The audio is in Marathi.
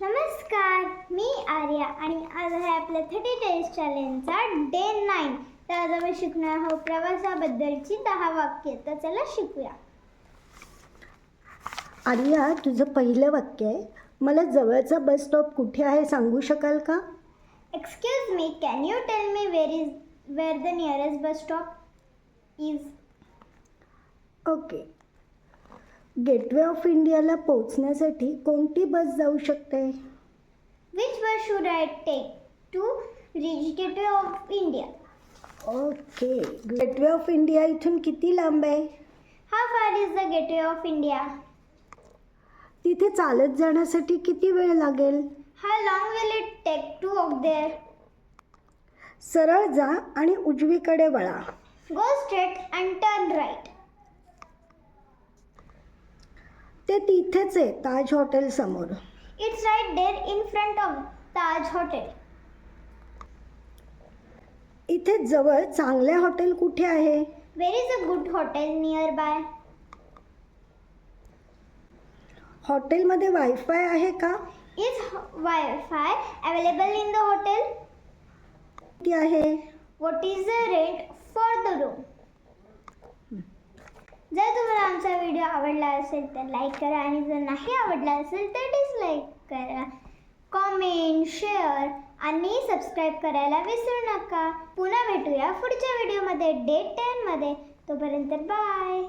नमस्कार मी आर्या आणि आज आहे आपल्या थर्टी डेज चॅलेंजचा डे नाईन तर आज आम्ही शिकणार आहोत प्रवासाबद्दलची दहा वाक्य. तर चला शिकूया. आर्या तुझं पहिलं वाक्य आहे. मला जवळचा बस स्टॉप कुठे आहे सांगू शकाल का? Excuse me can you tell me where is where the nearest bus stop is okay Gateway of इंडियाला पोचण्यासाठी कोणती बस जाऊ शकते? Which bus should I take to reach Gateway of India okay. Gateway of India इथून किती लांब आहे? How far is the Gateway of India तिथे चालत जाण्यासाठी किती वेळ लागेल? How long will it take to walk there सरळ जा आणि उजवीकडे वळा. Go straight and turn right ते तिथेच आहे ताज हॉटेल समोर. It's right there in front of Taj hotel. इथे जवळ चांगले हॉटेल कुठे आहे? Where is a good hotel nearby हॉटेलमध्ये वायफाय आहे का? Is wifi available in the hotel आहे? What is the rate for the room आमचा व्हिडिओ आवडला असेल तर लाईक करा. आणि जर नाही आवडला असेल तर डिसलाईक करा. कॉमेंट शेअर आणि सबस्क्राईब करायला विसरू नका. पुन्हा भेटूया पुढच्या व्हिडिओमध्ये डे टेनमध्ये तोपर्यंत बाय